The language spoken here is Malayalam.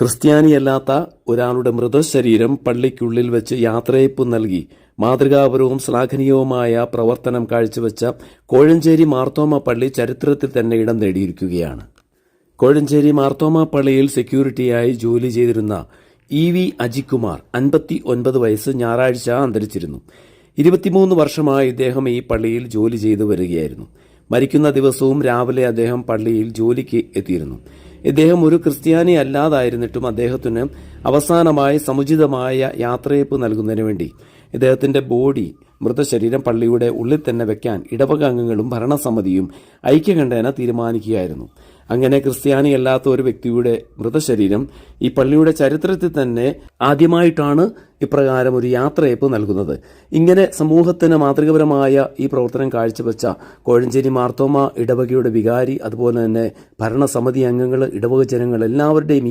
ക്രിസ്ത്യാനിയല്ലാത്ത ഒരാളുടെ മൃതശരീരം പള്ളിക്കുള്ളിൽ വെച്ച് യാത്രയപ്പ് നൽകി മാതൃകാപരവും ശ്ലാഘനീയവുമായ പ്രവർത്തനം കാഴ്ചവെച്ച കോഴഞ്ചേരി മാർത്തോമ പള്ളി ചരിത്രത്തിൽ തന്നെ ഇടം നേടിയിരിക്കുകയാണ്. കോഴഞ്ചേരി മാർത്തോമ പള്ളിയിൽ സെക്യൂരിറ്റിയായി ജോലി ചെയ്തിരുന്ന ഇ വി അജികുമാർ അൻപത്തി ഒൻപത് വയസ്സ് ഞായറാഴ്ച അന്തരിച്ചിരുന്നു. ഇരുപത്തിമൂന്ന് വർഷമായി ഇദ്ദേഹം ഈ പള്ളിയിൽ ജോലി ചെയ്തു വരികയായിരുന്നു. മരിക്കുന്ന ദിവസവും രാവിലെ അദ്ദേഹം പള്ളിയിൽ ജോലിക്ക് എത്തിയിരുന്നു. ഇദ്ദേഹം ഒരു ക്രിസ്ത്യാനി അല്ലാതായിരുന്നിട്ടും അദ്ദേഹത്തിന് അവസാനമായി സമുചിതമായ യാത്രയപ്പ് നൽകുന്നതിന് വേണ്ടി ഇദ്ദേഹത്തിന്റെ ബോഡി മൃതശരീരം പള്ളിയുടെ ഉള്ളിൽ തന്നെ വെക്കാൻ ഇടവക അംഗങ്ങളും ഭരണസമിതിയും ഐക്യകണ്ഠേന തീരുമാനിക്കുകയായിരുന്നു. അങ്ങനെ ക്രിസ്ത്യാനിയല്ലാത്ത ഒരു വ്യക്തിയുടെ മൃതശരീരം ഈ പള്ളിയുടെ ചരിത്രത്തിൽ തന്നെ ആദ്യമായിട്ടാണ് ഇപ്രകാരം ഒരു യാത്രയപ്പ് നൽകുന്നത്. ഇങ്ങനെ സമൂഹത്തിന് മാതൃകപരമായ ഈ പ്രവർത്തനം കാഴ്ചവെച്ച കോഴഞ്ചേരി മാർത്തോമ ഇടവകയുടെ വികാരി അതുപോലെ തന്നെ ഭരണസമിതി അംഗങ്ങൾ ഇടവക ജനങ്ങൾ എല്ലാവരുടെയും